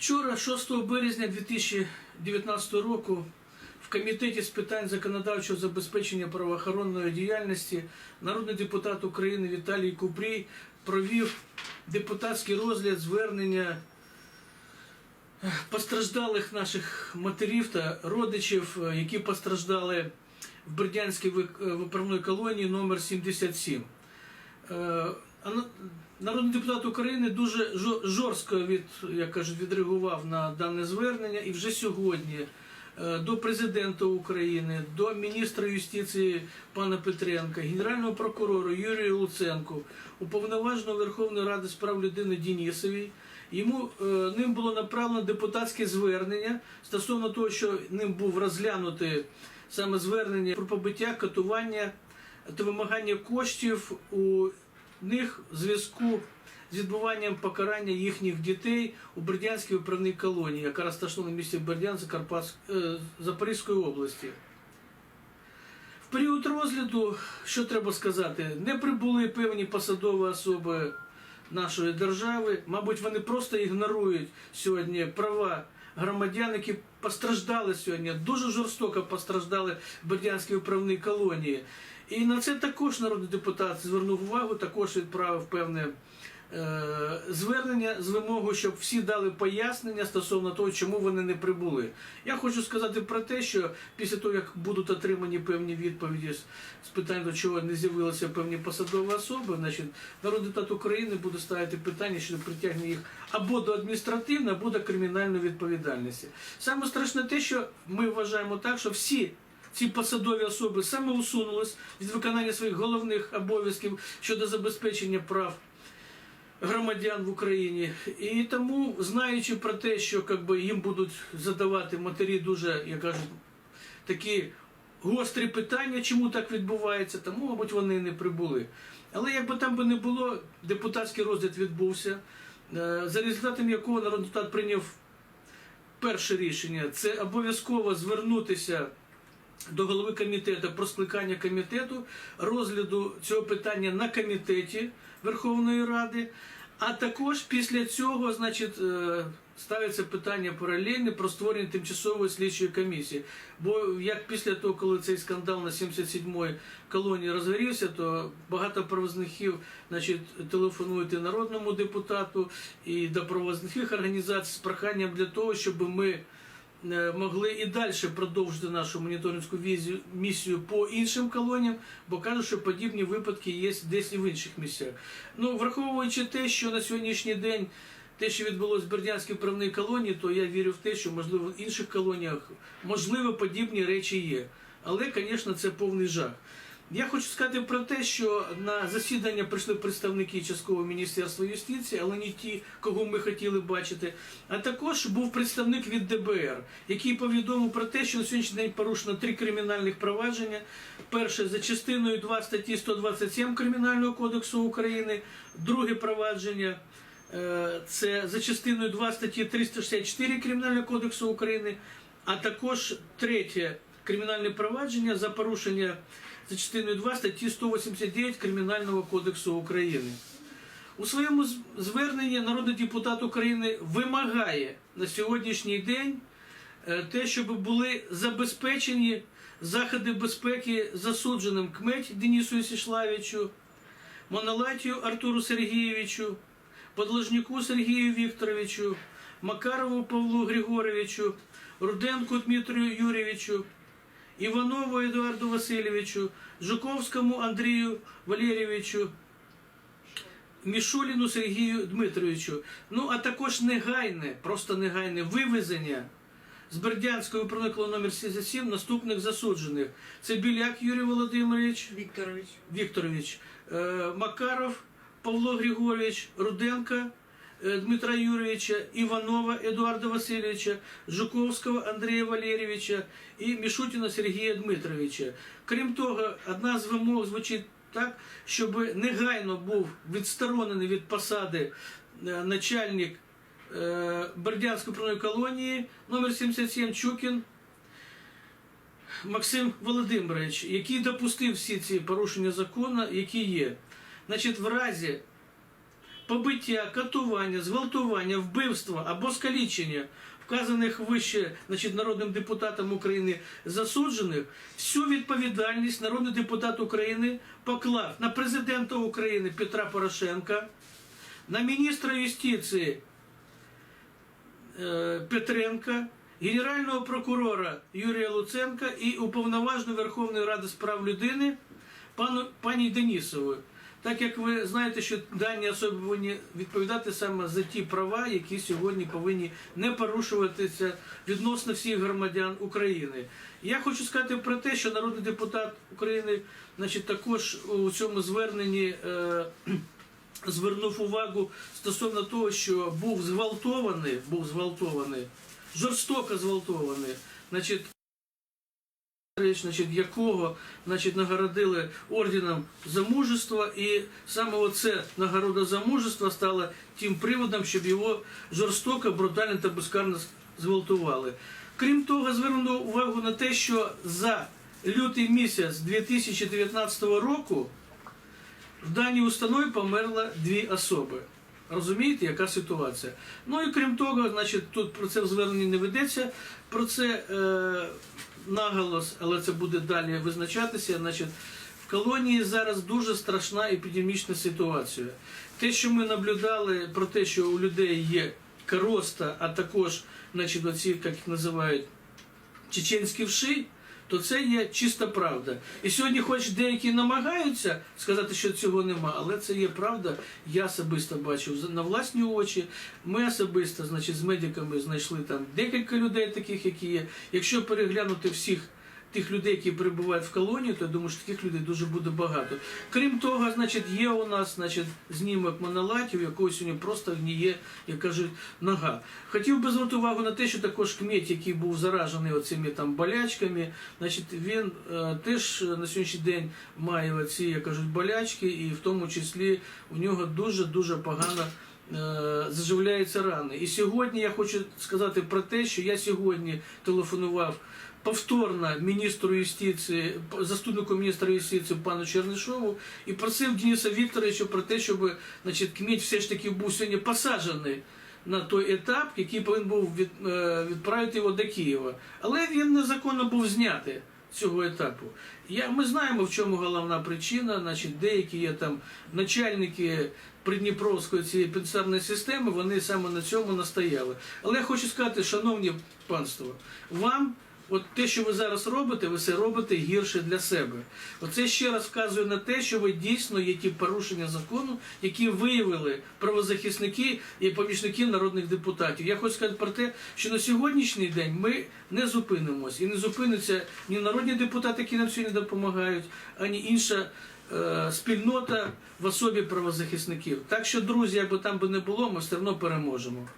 Вчора, 6 березня 2019 року, в Комітеті з питань законодавчого забезпечення правоохоронної діяльності народний депутат України Віталій Купрій провів депутатський розгляд звернення постраждалих наших матерів та родичів, е, які постраждали в Бердянській е, виправної колонії номер 77. Народний депутат України дуже жо- жорстко від, як кажуть, відреагував на дане звернення і вже сьогодні е, до президента України, до міністра юстиції пана Петренка, генерального прокурора Юрія Луценко, уповноваженого Верховної Ради з прав людини Дінісовій. Йому е, ним було направлено депутатське звернення стосовно того, що ним був розглянути саме звернення про побиття, катування та вимагання коштів у них в зв'язку з відбуванням покарання їхніх дітей у Бердянській виправній колонії, яка розташована в місті Бердянськ е, Запорізької області. В період розгляду, що треба сказати, не прибули певні посадові особи нашої держави. Мабуть, вони просто ігнорують сьогодні права громадян, які постраждали сьогодні, дуже жорстоко постраждали в управній колонії. І на це також народний депутат звернув увагу, також відправив певне звернення з вимогою, щоб всі дали пояснення стосовно того, чому вони не прибули. Я хочу сказати про те, що після того, як будуть отримані певні відповіді з, питань, до чого не з'явилися певні посадові особи, значить, народний депутат України буде ставити питання щодо притягнення їх або до адміністративної, або до кримінальної відповідальності. Саме страшне те, що ми вважаємо так, що всі ці посадові особи саме усунулись від виконання своїх головних обов'язків щодо забезпечення прав громадян в Україні. І тому, знаючи про те, що как би, їм будуть задавати матері дуже, як кажуть, такі гострі питання, чому так відбувається, тому, мабуть, вони не прибули. Але якби там би не було, депутатський розгляд відбувся, е, за результатом якого народний депутат прийняв перше рішення це обов'язково звернутися до голови комітету про скликання комітету, розгляду цього питання на комітеті Верховної Ради. А також після цього, значить, е, ставиться питання паралельне про створення тимчасової слідчої комісії. Бо як після того, коли цей скандал на 77-ї колонії розгорівся, то багато правозників значить, телефонують і народному депутату, і до правозниких організацій з проханням для того, щоб ми могли і далі продовжити нашу моніторинську місію по іншим колоніям, бо кажуть, що подібні випадки є десь і в інших місцях. Ну, враховуючи те, що на сьогоднішній день те, що відбулося в Бердянській правній колонії, то я вірю в те, що можливо в інших колоніях можливо подібні речі є. Але, звісно, це повний жах. Я хочу сказати про те, що на засідання прийшли представники часткового міністерства юстиції, але не ті, кого ми хотіли бачити. А також був представник від ДБР, який повідомив про те, що на сьогоднішній день порушено три кримінальних провадження. Перше за частиною 2 статті 127 Кримінального кодексу України, друге провадження. е, Це за частиною 2 статті 364 Кримінального кодексу України, а також третє кримінальне провадження за порушення за частиною 2 статті 189 Кримінального кодексу України. У своєму зверненні народний депутат України вимагає на сьогоднішній день е, те, щоб були забезпечені заходи безпеки засудженим Кметь Денису Сішлавичу, Монолатію Артуру Сергійовичу, Подложнику Сергію Вікторовичу, Макарову Павлу Григоровичу, Руденку Дмитрію Юрійовичу, Іванову Едуарду Васильовичу, Жуковському Андрію Валерійовичу, Мішуліну Сергію Дмитровичу. Ну а також негайне, просто негайне вивезення з Бердянської управління номер 77 наступних засуджених. Це Біляк Юрій Володимирович, Вікторович. Вікторович, е, Макаров Павло Григорович, Руденко е, Дмитра Юрійовича, Іванова Едуарда Васильовича, Жуковського Андрія Валерійовича і Мішутіна Сергія Дмитровича. Крім того, одна з вимог звучить так, щоб негайно був відсторонений від посади е, начальник е, Бердянської управної колонії номер 77 Чукін Максим Володимирович, який допустив всі ці порушення закону, які є. Значить, в разі побиття, катування, зґвалтування, вбивства або скалічення вказаних вище значить, народним депутатом України засуджених, всю відповідальність народний депутат України поклав на президента України Петра Порошенка, на міністра юстиції е, Петренка, генерального прокурора Юрія Луценка і уповноваженого Верховної Ради з прав людини пану пані Денісової. Так як ви знаєте, що дані особи повинні відповідати саме за ті права, які сьогодні повинні не порушуватися відносно всіх громадян України. Я хочу сказати про те, що народний депутат України, значить, також у цьому зверненні. Е, звернув увагу стосовно того, що був зґвалтований, був зґвалтований, жорстоко зґвалтований, значить, значить, якого значить, нагородили орденом за мужество, і саме оце нагорода за мужество стала тим приводом, щоб його жорстоко, брутально та безкарно зґвалтували. Крім того, звернено увагу на те, що за лютий місяць 2019 року в даній установі померло дві особи. Розумієте, яка ситуація? Ну і крім того, значить, тут про це в зверненні не ведеться. Про це е, наголос, але це буде далі визначатися. Значить, в колонії зараз дуже страшна епідемічна ситуація. Те, що ми наблюдали про те, що у людей є короста, а також, значить, оці, як їх називають, чеченські вши, то це є чиста правда. І сьогодні, хоч деякі намагаються сказати, що цього нема, але це є правда. Я особисто бачив на власні очі. Ми особисто, значить, з медиками знайшли там декілька людей, таких, які є. Якщо переглянути всіх. Тих людей, які перебувають в колонії, то я думаю, що таких людей дуже буде багато. Крім того, значить, є у нас значить, знімок монолатів, якого сьогодні просто гніє, як кажуть, нога. Хотів би звернути увагу на те, що також кмет, який був заражений оцими там болячками, значить, він е, теж на сьогоднішній день має оці, як кажуть, болячки, і в тому числі у нього дуже-дуже погано е, заживляються рани. І сьогодні я хочу сказати про те, що я сьогодні телефонував повторно міністру юстиції, заступнику міністра юстиції пану Чернишову і просив Дениса Вікторовича про те, щоб значить, КМІТ все ж таки був сьогодні посаджений на той етап, який повинен був від, е, відправити його до Києва. Але він незаконно був знятий цього етапу. Я, ми знаємо, в чому головна причина. Значить, деякі є там начальники Придніпровської цієї пенсіонерної системи, вони саме на цьому настояли. Але я хочу сказати, шановні панство, вам. От те, що ви зараз робите, ви все робите гірше для себе. Оце ще раз вказує на те, що ви дійсно є ті порушення закону, які виявили правозахисники і помічники народних депутатів. Я хочу сказати про те, що на сьогоднішній день ми не зупинимось і не зупиниться ні народні депутати, які нам сьогодні допомагають, ані інша. Е, Спільнота в особі правозахисників. Так що, друзі, якби там би не було, ми все одно переможемо.